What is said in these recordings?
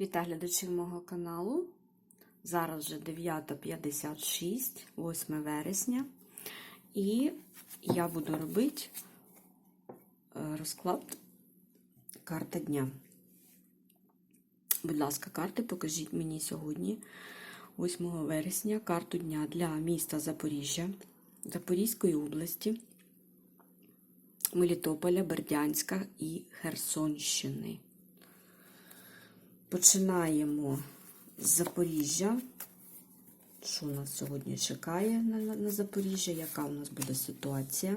Вітаю глядачів мого каналу. Зараз вже 9.56, 8 вересня. І я буду робити е, розклад карта дня. Будь ласка, карти, покажіть мені сьогодні, 8 вересня, карту дня для міста Запоріжжя, Запорізької області, Мелітополя, Бердянська і Херсонщини. Починаємо з Запоріжжя. Що нас сьогодні чекає на, на, на Запоріжжя? Яка у нас буде ситуація?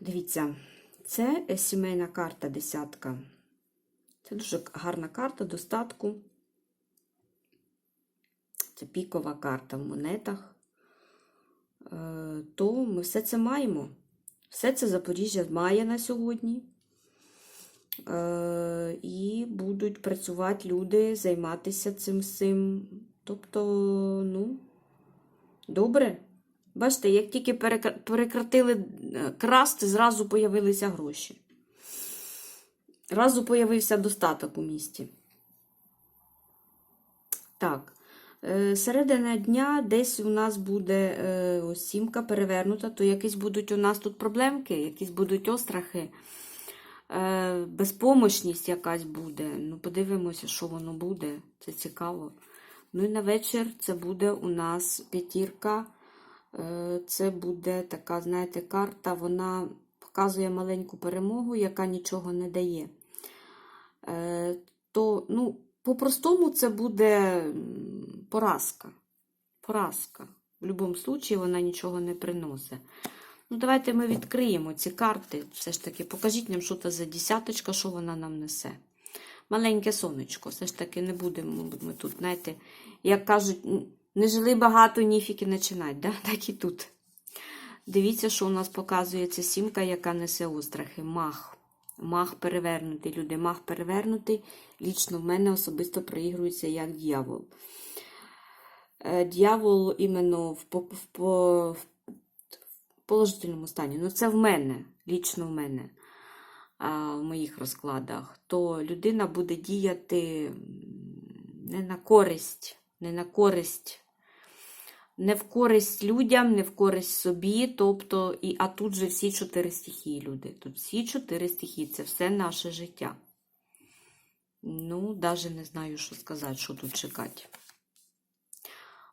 Дивіться, це сімейна карта десятка. Це дуже гарна карта достатку. Це пікова карта в монетах. Е, То ми все це маємо. Все це Запоріжжя має на сьогодні. Е, І будуть працювати люди, займатися цим всім. Тобто, ну, добре. Бачите, як тільки перекратили е, красти, зразу появилися гроші. Зразу появився достаток у місті. Так. Е, Середина дня десь у нас буде е, ось сімка перевернута, то якісь будуть у нас тут проблемки, якісь будуть острахи, е, безпомощність якась буде. Ну, подивимося, що воно буде. Це цікаво. Ну і на вечір це буде у нас п'ятірка. Це буде така, знаєте, карта, вона показує маленьку перемогу, яка нічого не дає. То, ну, по-простому це буде поразка. Поразка. В будь-якому випадку вона нічого не приносить. Ну, давайте ми відкриємо ці карти. Все ж таки, покажіть нам, що це за десяточка, що вона нам несе. Маленьке сонечко. Все ж таки, не будемо ми тут, знаєте, як кажуть, не жили багато, ніфіки починать, да? так і тут. Дивіться, що у нас показує ця сімка, яка несе острахи. Мах. Мах перевернутий, люди. Мах перевернутий. Лічно в мене особисто проігрується як дьявол. Е, Дьявол іменно в, по- в, в положительному стані. Ну, це в мене, лічно в мене, в моїх розкладах. То людина буде діяти не на користь, не на користь. Не в користь людям, не в користь собі, тобто, і, а тут же всі чотири стихії, люди. Тут всі чотири стихії, це все наше життя. Ну, навіть не знаю, що сказати, що тут чекати.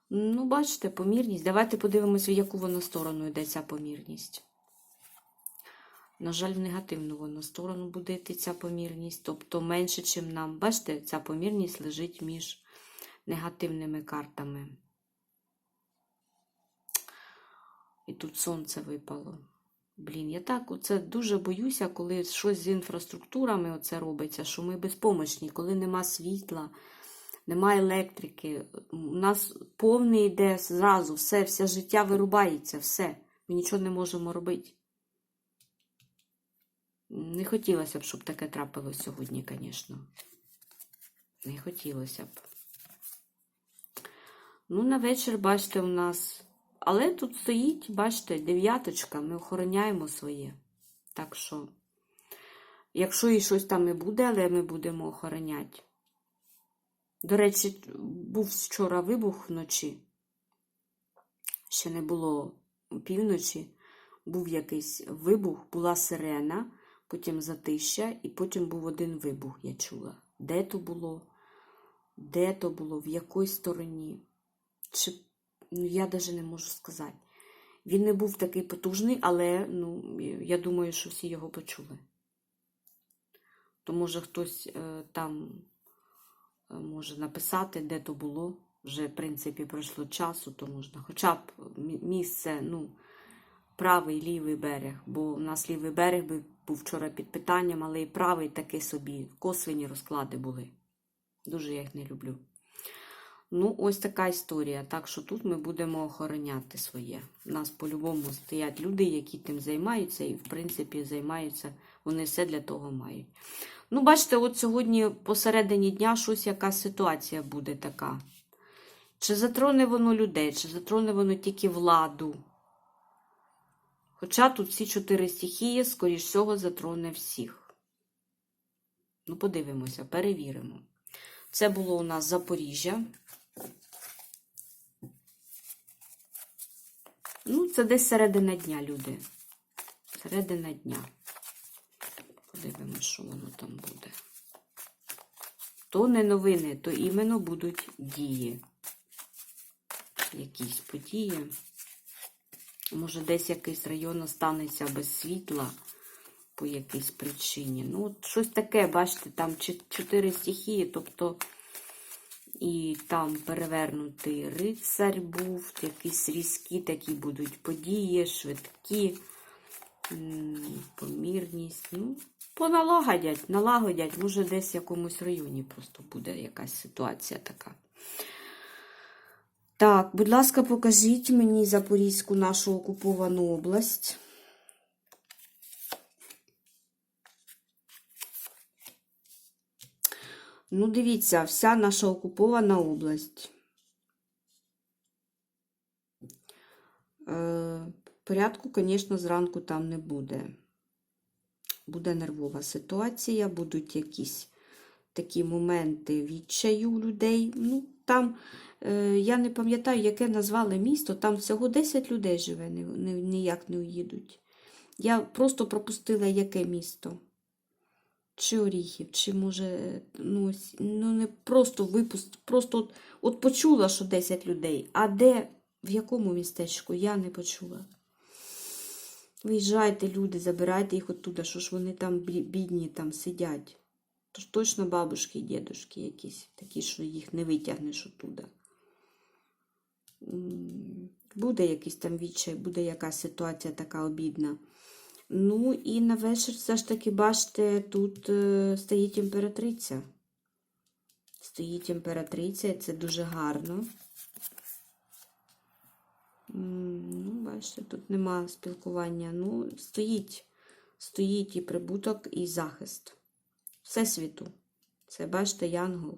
Ну, бачите, помірність. Давайте подивимося, в яку вона сторону йде ця помірність. На жаль, в негативну вона сторону буде йти ця помірність. Тобто менше, чим нам. Бачите, ця помірність лежить між негативними картами. І тут сонце випало. Блін, я так оце дуже боюся, коли щось з інфраструктурами оце робиться, що ми безпомощні, коли нема світла, нема електрики. У нас повний йде зразу, все, все життя вирубається, все. Ми нічого не можемо робити. Не хотілося б, щоб таке трапилось сьогодні, звісно. Не хотілося б. Ну, на вечір, бачите, у нас. Але тут стоїть, бачите, дев'яточка, ми охороняємо своє. Так що, якщо і щось там і буде, але ми будемо охороняти. До речі, був вчора вибух вночі. Ще не було півночі. Був якийсь вибух, була сирена, потім затища, і потім був один вибух, я чула. Де то було? Де то було, в якій стороні? Чи, ну, я навіть не можу сказати. Він не був такий потужний, але ну, я думаю, що всі його почули. То може хтось е, там е, може написати, де то було. Вже, в принципі, пройшло часу, то можна. Хоча б місце, ну, правий, лівий берег. Бо у нас лівий берег був вчора під питанням, але і правий такий собі. Косвені розклади були. Дуже я їх не люблю. Ну, ось така історія. Так що тут ми будемо охороняти своє. У нас по-любому стоять люди, які тим займаються, і, в принципі, займаються, вони все для того мають. Ну, бачите, от сьогодні посередині дня щось якась ситуація буде така. Чи затроне воно людей, чи затроне воно тільки владу? Хоча тут всі чотири стихії, скоріш всього, затроне всіх. Ну, подивимося, перевіримо. Це було у нас Запоріжжя. Ну, це десь середина дня, люди. Середина дня. Подивимось, що воно там буде. То не новини, то іменно будуть дії. Якісь події. Може, десь якийсь район останеться без світла по якійсь причині. Ну, от щось таке, бачите, там чот- чотири стихії, тобто і там перевернутий рицарь був, якісь різкі такі будуть події, швидкі, помірність. Ну, поналагодять, налагодять, може, десь в якомусь районі просто буде якась ситуація така. Так, будь ласка, покажіть мені Запорізьку нашу окуповану область. Ну, дивіться, вся наша окупована область. Е, порядку, звісно, зранку там не буде. Буде нервова ситуація, будуть якісь такі моменти відчаю людей. Ну, там, е, я не пам'ятаю, яке назвали місто, там всього 10 людей живе, ні, ні, ніяк не уїдуть. Я просто пропустила яке місто. Чи Оріхів, чи може, ну, ну не просто випуск, просто от, от почула, що 10 людей, а де, в якому містечку, я не почула. Виїжджайте, люди, забирайте їх оттуда, що ж вони там бідні там сидять. Тож точно бабушки і дідушки якісь, такі, що їх не витягнеш оттуда. Буде якийсь там відчай, буде якась ситуація така обідна. Ну і на вечір все ж таки, бачите, тут е, стоїть імператриця. Стоїть імператриця, і це дуже гарно. Ну, бачите, тут нема спілкування. Ну, стоїть, стоїть і прибуток, і захист. Всесвіту. Це, бачите, янгол.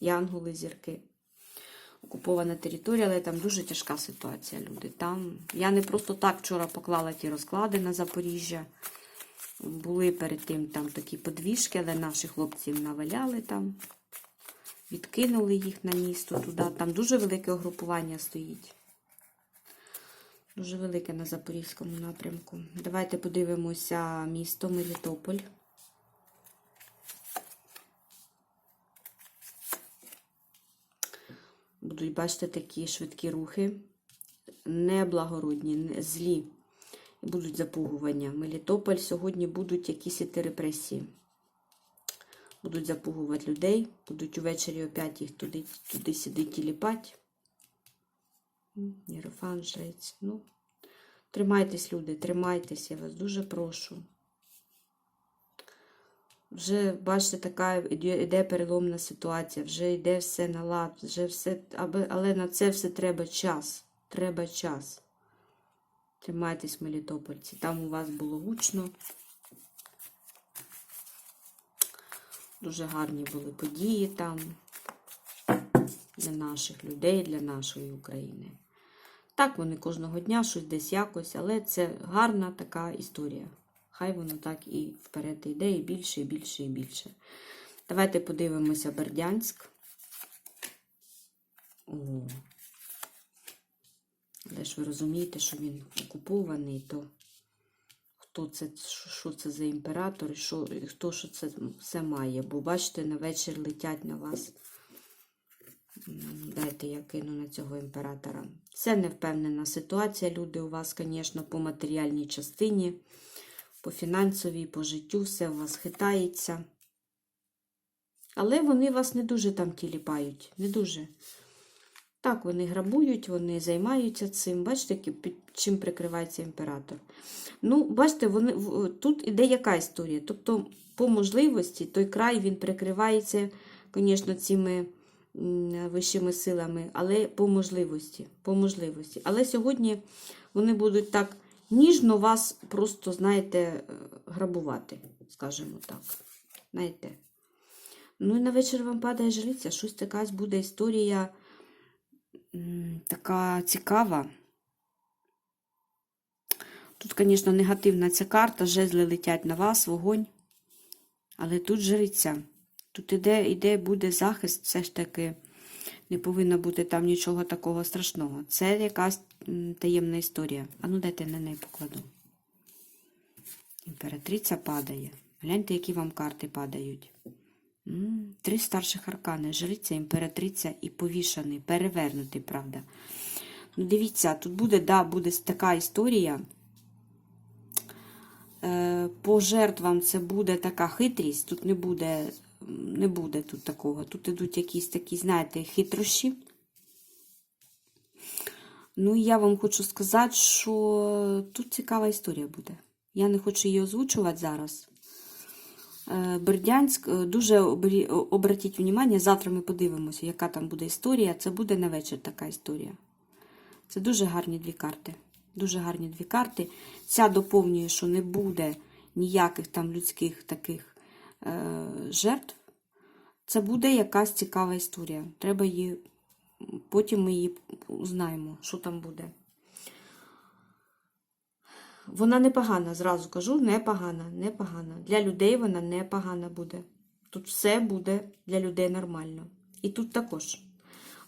Янголи, зірки. Окупована територія, але там дуже тяжка ситуація, люди. Там я не просто так вчора поклала ті розклади на Запоріжжя. Були перед тим там такі подвіжки, але наші хлопці наваляли там, відкинули їх на місто туди. Там дуже велике угрупування стоїть. Дуже велике на Запорізькому напрямку. Давайте подивимося місто Мелітополь. Будуть, бачите, такі швидкі рухи, неблагородні, не- злі. І будуть запугування. Мелітополь сьогодні будуть якісь іти репресії. Будуть запугувати людей, будуть увечері опять їх туди, туди сюди тіліпать. Єрофан, жрець. Ну, тримайтесь, люди, тримайтесь, я вас дуже прошу. Вже, бачите, така іде переломна ситуація, вже йде все на лад, вже все, але на це все треба час. Треба час. Тримайтесь, Мелітопольці. Там у вас було гучно. Дуже гарні були події там для наших людей, для нашої України. Так, вони кожного дня щось десь якось, але це гарна така історія. Хай воно так і вперед йде, і більше, і більше, і більше. Давайте подивимося Бердянськ. О. Але ж ви розумієте, що він окупований, то хто це, що це за імператор, і що, і хто що це все має. Бо бачите, на вечір летять на вас. Дайте я кину на цього імператора. Це невпевнена ситуація. Люди у вас, звісно, по матеріальній частині, по фінансовій, по життю, все у вас хитається. Але вони вас не дуже там тіліпають. Не дуже. Так, вони грабують, вони займаються цим. Бачите, чим прикривається імператор. Ну, бачите, вони, тут іде яка історія. Тобто, по можливості, той край він прикривається, звісно, цими вищими силами, але по можливості. По можливості. Але сьогодні вони будуть так ніжно вас просто, знаєте, е, грабувати, скажімо так. Знаєте. Ну і на вечір вам падає жриця, щось якась буде історія така цікава. Тут, звісно, негативна ця карта, жезли летять на вас, вогонь. Але тут жриця. Тут іде, іде буде захист, все ж таки не повинно бути там нічого такого страшного. Це якась таємна історія. А ну дайте на неї покладу. Імператриця падає. Гляньте, які вам карти падають. Три старших аркани. Жриця, імператриця і повішаний, перевернутий, правда. Ну, дивіться, тут буде, да, буде така історія. Е, По жертвам це буде така хитрість, тут не буде, не буде тут такого. Тут ідуть якісь такі, знаєте, хитрощі. Ну, і я вам хочу сказати, що тут цікава історія буде. Я не хочу її озвучувати зараз. Е, Бердянськ, е, дуже обратіть увагу, завтра ми подивимося, яка там буде історія. Це буде на вечір така історія. Це дуже гарні дві карти. Дуже гарні дві карти. Ця доповнює, що не буде ніяких там людських таких жертв. Це буде якась цікава історія. Треба її, потім ми її узнаємо, що там буде. Вона непогана, зразу кажу, непогана, непогана. Для людей вона непогана буде. Тут все буде для людей нормально. І тут також.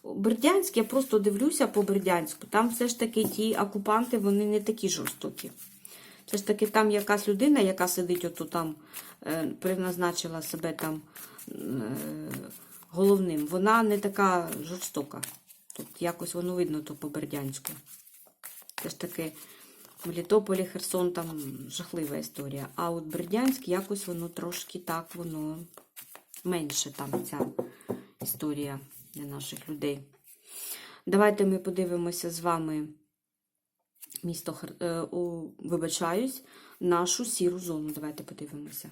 Бердянськ, я просто дивлюся по Бердянську. Там все ж таки ті окупанти, вони не такі жорстокі. Все ж таки там якась людина, яка сидить оту там, е, призначила себе там е, головним, вона не така жорстока. Тут якось воно видно то по Бердянську. Все ж таки Мелітополі, Херсон, там жахлива історія. А от Бердянськ якось воно трошки так, воно менше там ця історія для наших людей. Давайте ми подивимося з вами місто, Хер- е, о, вибачаюсь, нашу сіру зону. Давайте подивимося.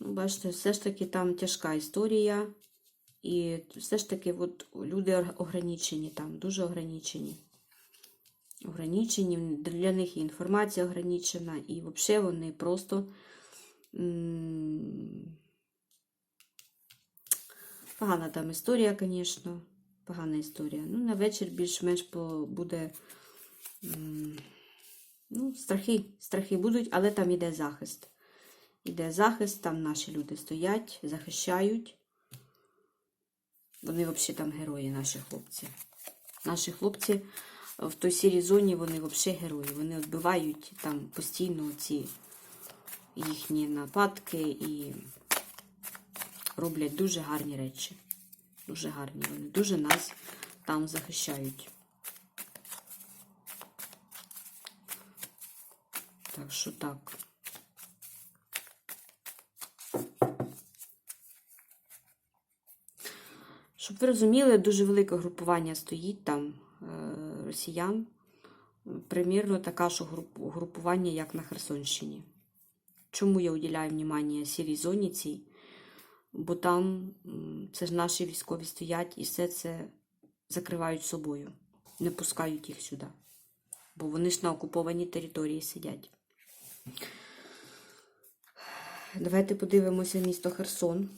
Ну, бачите, все ж таки там тяжка історія. І все ж таки от, люди ограничені там, дуже ограничені. Ограничені, для них і інформація ограничена, і взагалі вони просто погана там історія, звісно. Погана історія. Ну, на вечір більш-менш буде. Ну, страхи, страхи будуть, але там іде захист. Іде захист, там наші люди стоять, захищають. Вони взагалі там герої, наші хлопці. Наші хлопці в той сірій зоні, вони взагалі герої. Вони відбивають там постійно ці їхні нападки і роблять дуже гарні речі. Дуже гарні. Вони дуже нас там захищають. Так що так. Щоб ви розуміли, дуже велике групування стоїть там е, росіян. Примірно така ж груп- групування, як на Херсонщині. Чому я уділяю внимання сірій зоні цій? Бо там це ж наші військові стоять і все це закривають собою, не пускають їх сюди. Бо вони ж на окупованій території сидять. Давайте подивимося місто Херсон.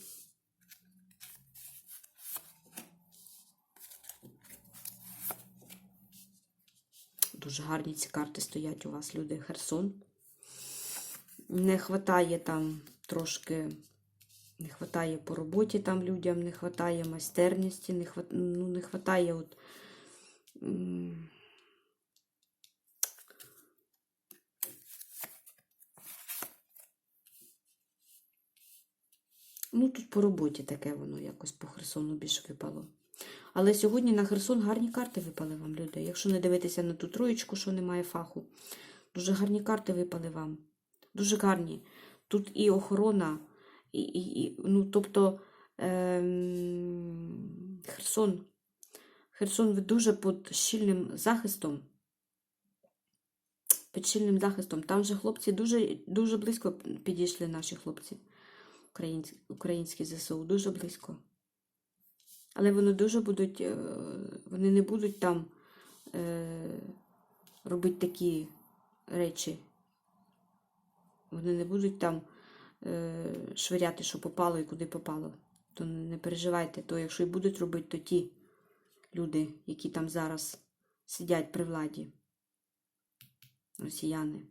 Дуже гарні ці карти стоять у вас, люди. Херсон. Не хватає там трошки, не хватає по роботі там людям, не хватає майстерності, не хват... ну, не хватає от. Ну, тут по роботі таке воно якось по Херсону більше випало. Але сьогодні на Херсон гарні карти випали вам, люди. Якщо не дивитися на ту троєчку, що немає фаху. Дуже гарні карти випали вам. Дуже гарні. Тут і охорона, і, і, і ну, тобто ем, Херсон. Херсон дуже під щільним захистом. Під щільним захистом. Там же хлопці дуже, дуже близько підійшли наші хлопці. Українські, українські ЗСУ, дуже близько. Але вони дуже будуть, е, вони не будуть там е, робити такі речі. Вони не будуть там е, швиряти, що попало і куди попало. То не переживайте, то якщо і будуть робити, то ті люди, які там зараз сидять при владі, росіяни.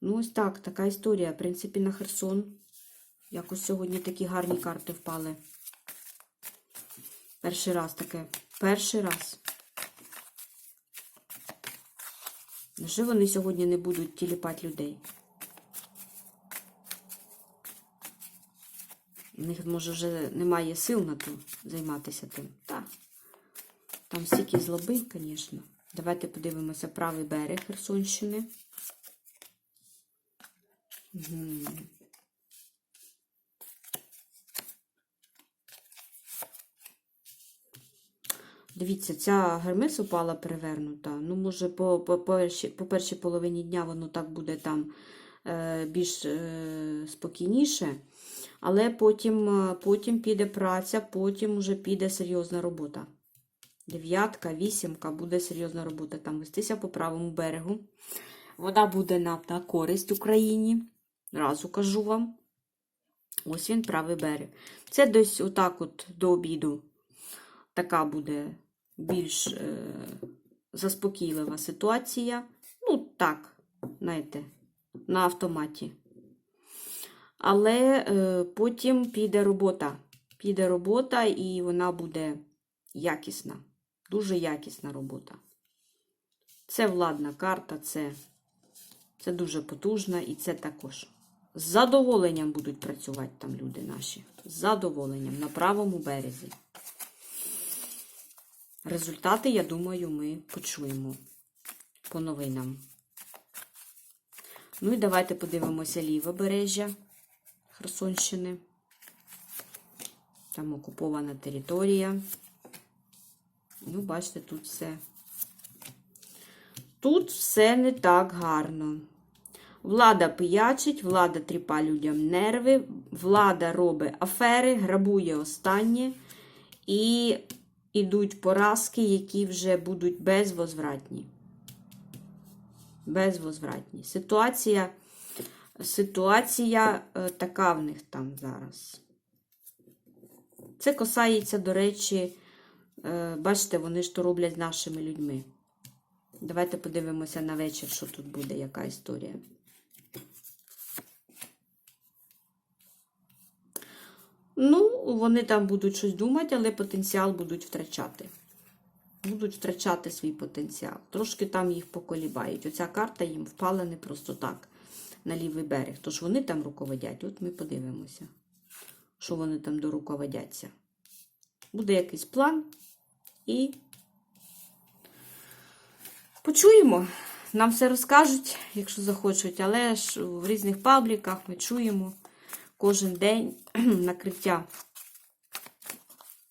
Ну, ось так, така історія. В принципі, на Херсон. Якось сьогодні такі гарні карти впали. Перший раз таке. Перший раз. Невже вони сьогодні не будуть тіліпати людей? У них, може, вже немає сил на то займатися тим. Так. Там стільки злоби, звісно. Давайте подивимося правий берег Херсонщини. Угу. Дивіться, ця гермес упала перевернута. Ну, може, по, по, першій, по першій половині дня воно так буде там е, більш е, спокійніше. Але потім, е, потім піде праця, потім вже піде серйозна робота. Дев'ятка, вісімка буде серйозна робота. Там вестися по правому берегу. Вона буде нам на користь Україні. Разу кажу вам. Ось він правий берег. Це десь отак от до обіду. Така буде більш е, заспокійлива ситуація. Ну, так, знаєте, на автоматі. Але е, потім піде робота. Піде робота, і вона буде якісна. Дуже якісна робота. Це владна карта, це, це дуже потужна і це також. З задоволенням будуть працювати там люди наші. З задоволенням на правому березі. Результати, я думаю, ми почуємо по новинам. Ну і давайте подивимося ліве бережжя Херсонщини. Там окупована територія. Ну, бачите, тут все. Тут все не так гарно. Влада пиячить, влада тріпа людям нерви, влада робить афери, грабує останнє і ідуть поразки, які вже будуть безвозвратні. Безвозвратні. Ситуація, ситуація е, така в них там зараз. Це касається, до речі, е, бачите, вони ж то роблять з нашими людьми. Давайте подивимося на вечір, що тут буде, яка історія. Ну, вони там будуть щось думати, але потенціал будуть втрачати. Будуть втрачати свій потенціал. Трошки там їх поколібають. Оця карта їм впала не просто так на лівий берег. Тож вони там руководять. От ми подивимося, що вони там доруководяться. Буде якийсь план і почуємо. Нам все розкажуть, якщо захочуть, але ж в різних пабліках ми чуємо кожен день накриття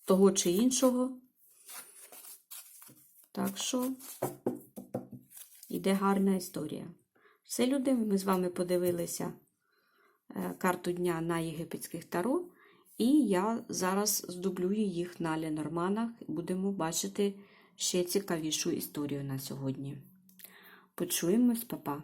того чи іншого. Так що йде гарна історія. Все, люди, ми з вами подивилися е, карту дня на єгипетських таро, і я зараз здублюю їх на Ленорманах. Будемо бачити ще цікавішу історію на сьогодні. Почуємось, папа!